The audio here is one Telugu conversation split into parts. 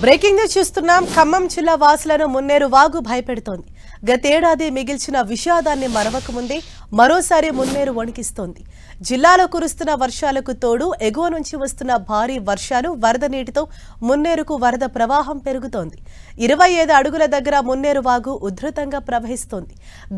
బ్రేకింగ్ న్యూస్ చూస్తున్నాం. ఖమ్మం జిల్లా వాసులను మున్నేరు వాగు భయపెడుతోంది. గతేడాది మిగిల్చిన విషాదాన్ని మరవకముందే మరోసారి మున్నేరు వణికిస్తోంది. జిల్లాలో కురుస్తున్న వర్షాలకు తోడు ఎగువ నుంచి వస్తున్న భారీ వర్షాలు వరద నీటితో మున్నేరుకు వరద ప్రవాహం పెరుగుతోంది. ఇరవై ఐదు అడుగుల దగ్గర మున్నేరు వాగు ఉధృతంగా ప్రవహిస్తోంది.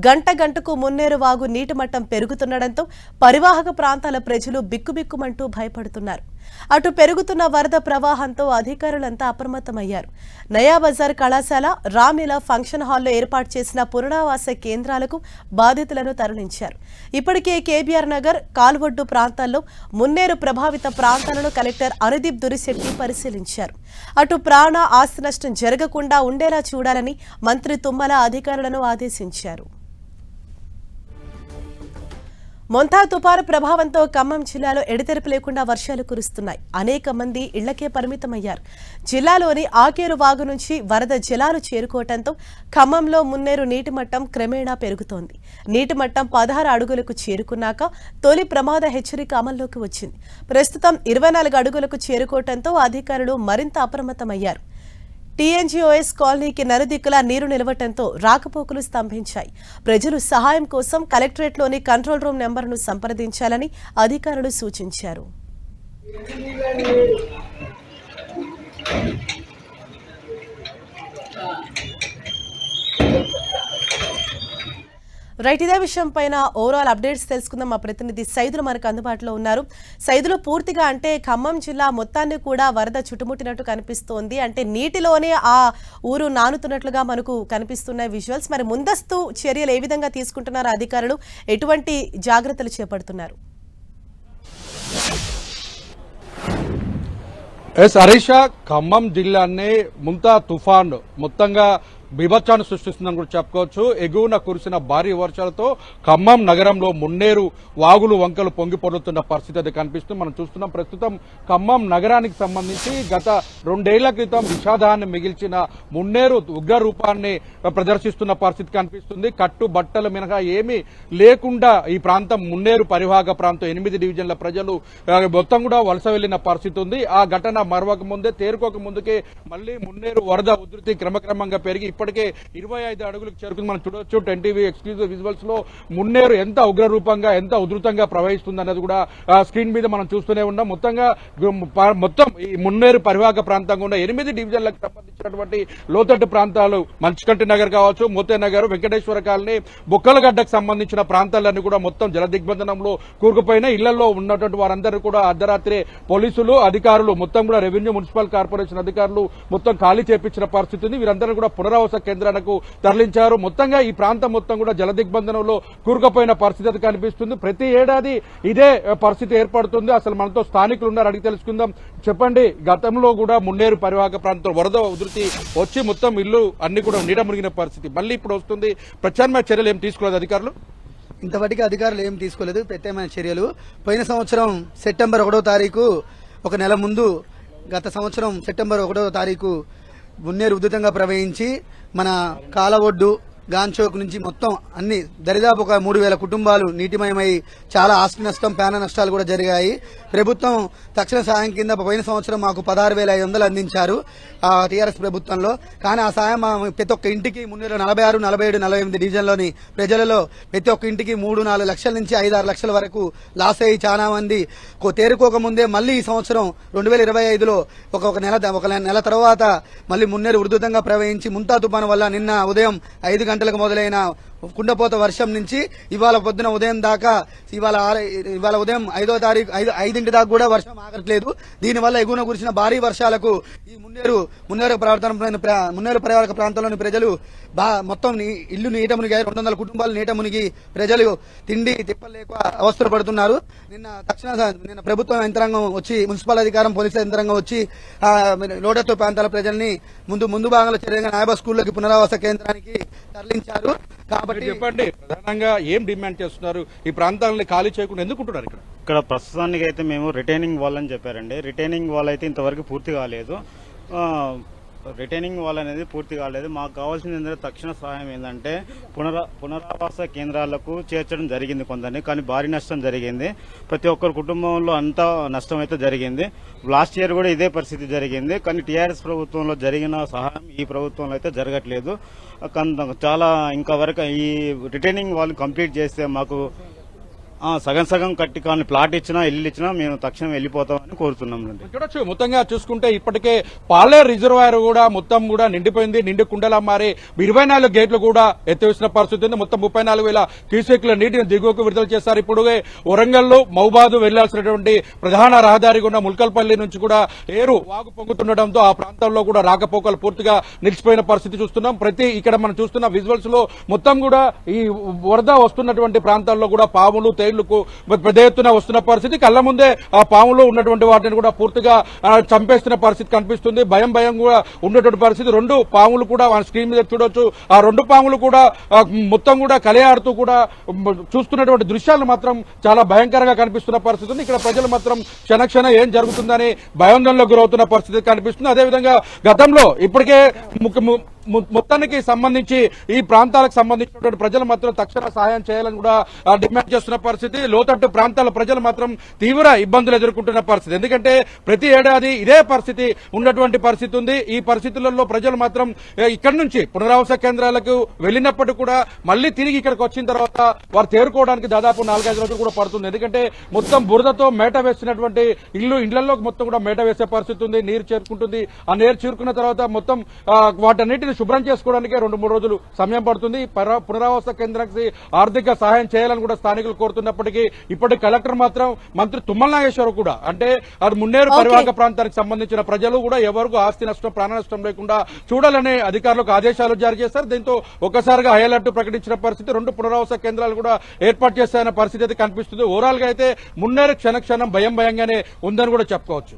గంట గంటకు మున్నేరు వాగు నీటి మట్టం పెరుగుతుండటంతో పరివాహక ప్రాంతాల ప్రజలు బిక్కుబిక్కుమంటూ భయపడుతున్నారు. అటు పెరుగుతున్న వరద ప్రవాహంతో అధికారులంతా అప్రమత్తమయ్యారు. నయా బజార్ కళాశాల రామిలా ఫంక్షన్ హాల్లో ఏర్పాటు చేసిన పునరావాస కేంద్రాలకు బాధితులను తరలించారు. ఇప్పటికే కేబీఆర్ నగర్ కాల్వొడ్డు ప్రాంతాల్లో మున్నేరు ప్రభావిత ప్రాంతాలను కలెక్టర్ అనుదీప్ దురిశెట్టి పరిశీలించారు. అటు ప్రాణ ఆస్తి నష్టం జరగకుండా ఉండేలా చూడాలని మంత్రి తుమ్మల అధికారులను ఆదేశించారు. మొంతా తుపాను ప్రభావంతో ఖమ్మం జిల్లాలో ఎడతెరపు లేకుండా వర్షాలు కురుస్తున్నాయి. అనేక మంది ఇళ్ళకే పరిమితమయ్యారు. జిల్లాలోని ఆకేరు వాగు నుంచి వరద జలాలు చేరుకోవడంతో ఖమ్మంలో మున్నేరు నీటి మట్టం క్రమేణా పెరుగుతోంది. నీటి మట్టం పదహారు అడుగులకు చేరుకున్నాక తొలి ప్రమాద హెచ్చరిక అమల్లోకి వచ్చింది. ప్రస్తుతం ఇరవై నాలుగు అడుగులకు చేరుకోవడంతో అధికారులు మరింత అప్రమత్తమయ్యారు. టీఎన్జీఓఎస్ కాలనీకి నలుదిక్కులా నీరు నిలవటంతో రాకపోకలు స్తంభించాయి. ప్రజలు సహాయం కోసం కలెక్టరేట్లోని కంట్రోల్ రూమ్ నెంబర్ను సంప్రదించాలని అధికారులు సూచించారు. రైట్ ఇదే విషయం పైన ఓవరాల్ అప్డేట్స్ తెలుసుకుందాం. మా ప్రతినిధి సైదులు మనకు అందుబాటులో ఉన్నారు. సైదులు పూర్తిగా అంటే ఖమ్మం జిల్లా మొత్తాన్ని కూడా వరద చుట్టుముట్టినట్టు కనిపిస్తోంది. అంటే నీటిలోనే ఆ ఊరు నానుతున్నట్లుగా మనకు కనిపిస్తున్న విజువల్స్ మరి ముందస్తు చర్యలు ఏ విధంగా తీసుకుంటున్నారు అధికారులు? ఎటువంటి జాగ్రత్తలు చేపడుతున్నారు? ఎస్ హరీషా ఖమ్మం జిల్లానే ముంతా తుఫాన్. మొత్తంగా బీభత్సాన్ని సృష్టిస్తుందని కూడా చెప్పుకోవచ్చు. ఎగువన కురిసిన భారీ వర్షాలతో ఖమ్మం నగరంలో మున్నేరు వాగులు వంకలు పొంగి పొర్లుతున్న పరిస్థితి అది కనిపిస్తుంది. మనం చూస్తున్నాం ప్రస్తుతం ఖమ్మం నగరానికి సంబంధించి గత రెండేళ్ళ క్రితం విషాదాన్ని మిగిల్చిన మున్నేరు ఉగ్ర రూపాన్ని ప్రదర్శిస్తున్న పరిస్థితి కనిపిస్తుంది. కట్టు బట్టలు మినహా ఏమీ లేకుండా ఈ ప్రాంతం మున్నేరు పరివాహక ప్రాంతం. ఎనిమిది డివిజన్ల ప్రజలు మొత్తం కూడా వలస వెళ్ళిన పరిస్థితి ఉంది. ఆ ఘటన మరవక ముందే తేరుకోక ముందుకే మళ్ళీ మున్నేరు వరద ఉధృతి క్రమక్రమంగా పెరిగి ఇప్పటికే ఇరవై ఐదు అడుగులకు చేరుకుంది. మనం చూడొచ్చు టెన్ టీవీ ఎక్స్క్లూజివ్ విజువల్స్లో మున్నేరు ఎంత ఉగ్రరూపంగా ఎంత ఉధృతంగా ప్రవహిస్తుంది అన్నది కూడా స్క్రీన్ మీద మనం చూస్తూనే ఉన్నాం. మొత్తంగా మొత్తం ఈ మున్నేరు పరివాహక ప్రాంతంగా ఉన్న ఎనిమిది డివిజన్లకు సంబంధించినటువంటి లోతట్టు ప్రాంతాలు మంచుకంటి నగర్ కావచ్చు మోతే నగర్ వెంకటేశ్వర కాలనీ బుక్కలగడ్డకు సంబంధించిన ప్రాంతాలన్నీ కూడా మొత్తం జల దిగ్బంధనంలో కూరుకుపోయిన ఇళ్ళలో ఉన్నటువంటి వారందరూ కూడా అర్ధరాత్రి పోలీసులు అధికారులు మొత్తం కూడా రెవెన్యూ మున్సిపల్ కార్పొరేషన్ అధికారులు మొత్తం ఖాళీ చేపించిన పరిస్థితి ఉంది. వీరందరూ కూడా పునరావాస కేంద్రాలకు తరలించారు. మొత్తంగా ఈ ప్రాంతం మొత్తం కూడా జల దిగ్బంధనంలో కూరుకుపోయిన పరిస్థితి కనిపిస్తుంది. ప్రతి ఏడాది ఇదే పరిస్థితి ఏర్పడుతుంది. అసలు మనతో స్థానికులు ఉన్నారు అడిగి తెలుసుకుందాం. చెప్పండి. గతంలో కూడా మున్నేరు పరివాహక ప్రాంతం వరద ఉధృతి వచ్చి మొత్తం ఇల్లు అన్ని కూడా నీడ మునిగిన పరిస్థితి. మళ్ళీ ఇప్పుడు వస్తుంది. ప్రత్యామ్నాయ చర్యలు ఏం తీసుకోలేదు అధికారులు? ఇంతవరకు అధికారులు ఏం తీసుకోలేదు. ప్రత్యేకమైన చర్యలు. పోయిన సంవత్సరం సెప్టెంబర్ ఒకటో తారీఖు ఒక నెల ముందు గత సంవత్సరం సెప్టెంబర్ ఒకటో తారీఖు మున్నేరు ఉధృతంగా ప్రవహించి మన కాలవొడ్డు గాంచోక్ నుంచి మొత్తం అన్ని దరిదాపు ఒక మూడు వేల కుటుంబాలు నీటిమయమై చాలా ఆస్తి నష్టం ప్రాణ నష్టాలు కూడా జరిగాయి. ప్రభుత్వం తక్షణ సాయం కింద పోయిన సంవత్సరం మాకు పదహారు వేల ఐదు వందలు అందించారు ఆ టీఆర్ఎస్ ప్రభుత్వంలో. కానీ ఆ సాయం ప్రతి ఒక్క ఇంటికి మున్నూరు నలభై ఆరు నలభై ఏడు నలభై ఎనిమిది డివిజన్లోని ప్రజలలో ప్రతి ఒక్క ఇంటికి మూడు నాలుగు లక్షల నుంచి ఐదు ఆరు లక్షల వరకు లాస్ అయ్యి చాలా మంది కో- తేరుకోక ముందే మళ్ళీ ఈ సంవత్సరం రెండు వేల ఇరవై ఐదులో ఒక ఒక నెల ఒక నెల తర్వాత మళ్ళీ మున్నేరు ఉధృతంగా ప్రవహించి ముంతా తుఫాను వల్ల నిన్న ఉదయం ఐదు గంటల గంటలకు మొదలైన కుండపోత వర్షం నుంచి ఇవాళ పొద్దున ఉదయం దాకా ఇవాళ ఇవాళ ఉదయం ఐదో తారీఖు ఐదు ఐదింటి దాకా కూడా వర్షం ఆగట్లేదు. దీనివల్ల ఎగువన కురిసిన భారీ వర్షాలకు ఈ మున్నేరు మున్నేరు ప్రవర్తన మున్నేరు పరివారక ప్రాంతంలోని ప్రజలు బా మొత్తం ఇల్లు నీట మునిగాయి రెండు వందల కుటుంబాలు నీట మునిగి ప్రజలు తిండి తిప్పలేక అవస్థలు పడుతున్నారు. నిన్న తక్షణ నిన్న ప్రభుత్వం యంత్రాంగం వచ్చి మున్సిపల్ అధికారం పోలీసుల యంత్రాంగం వచ్చి ఆ, లోడత్తు ప్రాంతాల ప్రజల్ని ముందు ముందు భాగంలో చర్యగా నాయబా స్కూల్లోకి పునరావాస కేంద్రానికి తరలించారు. కాబట్టి మీరు చెప్పండి. ప్రధానంగా ఏం డిమాండ్ చేస్తున్నారు? ఈ ప్రాంతాలని ఖాళీ చేయకుండా ఎందుకుంటున్నారు ఇక్కడ? ఇక్కడ ప్రస్తుతానికి అయితే మేము రిటైనింగ్ వాల్ అని చెప్పారండి. రిటైనింగ్ వాల్ అయితే ఇంతవరకు పూర్తి కాలేదు. ఆ, రిటైనింగ్ వాల్ అనేది పూర్తి కాలేదు. మాకు కావాల్సింది ఏంటంటే తక్షణ సహాయం ఏంటంటే పునరా పునరావాస కేంద్రాలకు చేర్చడం జరిగింది కొందరిని కానీ భారీ నష్టం జరిగింది. ప్రతి ఒక్కరి కుటుంబంలో అంతా నష్టం అయితే జరిగింది. లాస్ట్ ఇయర్ కూడా ఇదే పరిస్థితి జరిగింది. కానీ టీఆర్ఎస్ ప్రభుత్వంలో జరిగిన సహాయం ఈ ప్రభుత్వంలో అయితే జరగట్లేదు. కొంత- చాలా ఇంకా వరకు ఈ రిటైనింగ్ వాళ్ళు కంప్లీట్ చేస్తే మాకు సగం సగం కట్టి కానీ ప్లాట్ ఇచ్చినా ఇల్లు ఇచ్చినా మేము తక్షణం వెళ్ళిపోతామని కోరుతున్నాం అండి. చూడొచ్చు మొత్తంగా చూసుకుంటే ఇప్పటికే పాలే రిజర్వాయర్ కూడా మొత్తం కూడా నిండిపోయింది నిండి కుండలా మారి ఇరవై నాలుగు గేట్లు కూడా ఎత్తివేసిన పరిస్థితి ఉంది. మొత్తం ముప్పై నాలుగు వేల క్యూసెక్ల నీటిని దిగువకు విడుదల చేశారు. ఇప్పుడు వరంగల్ మౌబాదు వెళ్ళాల్సినటువంటి ప్రధాన రహదారి ఉన్న ముల్కల్పల్లి నుంచి కూడా ఏరు వాగు పొంగుతుండటంతో ఆ ప్రాంతంలో కూడా రాకపోకలు పూర్తిగా నిలిచిపోయిన పరిస్థితి చూస్తున్నాం. ప్రతి ఇక్కడ మనం చూస్తున్న విజువల్స్లో మొత్తం కూడా ఈ వరద వస్తున్నటువంటి ప్రాంతాల్లో కూడా పాములు తేళ్ళకు పెద్ద ఎత్తున వస్తున్న పరిస్థితి. కళ్ళ ముందే ఆ పాములు ఉన్నటువంటి వాటిని కూడా పూర్తిగా చంపేస్తున్న పరిస్థితి కనిపిస్తుంది. భయం భయం కూడా ఉన్నటువంటి పరిస్థితి. రెండు పాములు కూడా మన స్క్రీన్ మీద చూడొచ్చు. ఆ రెండు పాములు కూడా మొత్తం కూడా కలయాడుతూ కూడా చూస్తున్నటువంటి దృశ్యాలు మాత్రం చాలా భయంకరంగా కనిపిస్తున్న పరిస్థితి ఇక్కడ ప్రజలు మాత్రం క్షణక్షణ ఏం జరుగుతుందని భయాందోళనకు గురవుతున్న పరిస్థితి కనిపిస్తుంది. అదేవిధంగా గతంలో ఇప్పటికే ముఖ్య- ము- మొత్తానికి సంబంధించి ఈ ప్రాంతాలకు సంబంధించినటువంటి ప్రజలు మాత్రం తక్షణ సహాయం చేయాలని కూడా డిమాండ్ చేస్తున్న పరిస్థితి. లోతట్టు ప్రాంతాల ప్రజలు మాత్రం తీవ్ర ఇబ్బందులు ఎదుర్కొంటున్న పరిస్థితి. ఎందుకంటే ప్రతి ఏడాది ఇదే పరిస్థితి ఉన్నటువంటి పరిస్థితి ఉంది. ఈ పరిస్థితులలో ప్రజలు మాత్రం ఇక్కడి నుంచి పునరావాస కేంద్రాలకు వెళ్ళినప్పటికీ కూడా మళ్ళీ తిరిగి ఇక్కడికి వచ్చిన తర్వాత వారు తేరుకోవడానికి దాదాపు నాలుగైదు రోజులు కూడా పడుతుంది. ఎందుకంటే మొత్తం బురదతో మేట వేసినటువంటి ఇల్లు ఇళ్ళలో మొత్తం కూడా మేట వేసే పరిస్థితి ఉంది. నీరు చేరుకుంటుంది. ఆ నీరు చేరుకున్న తర్వాత మొత్తం వాటన్నిటిని వాటన్నిటిని శుభ్రం చేసుకోవడానికి రెండు మూడు రోజులు సమయం పడుతుంది. పునరావాస కేంద్రానికి ఆర్థిక సహాయం చేయాలని కూడా స్థానికులు కోరుతున్నప్పటికీ ఇప్పటి కలెక్టర్ మాత్రం మంత్రి తుమ్మల నాగేశ్వరరావు కూడా అంటే అది మున్నేరు. పరివాహక ప్రాంతానికి సంబంధించిన ప్రజలు కూడా ఎవరికి ఆస్తి నష్టం ప్రాణ నష్టం లేకుండా చూడాలని అధికారులకు ఆదేశాలు జారీ చేశారు. దీంతో ఒక్కసారిగా హై అలర్ట్ ప్రకటించిన పరిస్థితి రెండు పునరావాస కేంద్రాలు కూడా ఏర్పాటు చేస్తాయన్న పరిస్థితి అయితే కనిపిస్తుంది. ఓవరాల్గా అయితే మున్నేరు క్షణ క్షణం భయం భయంగానే ఉందని కూడా చెప్పుకోవచ్చు.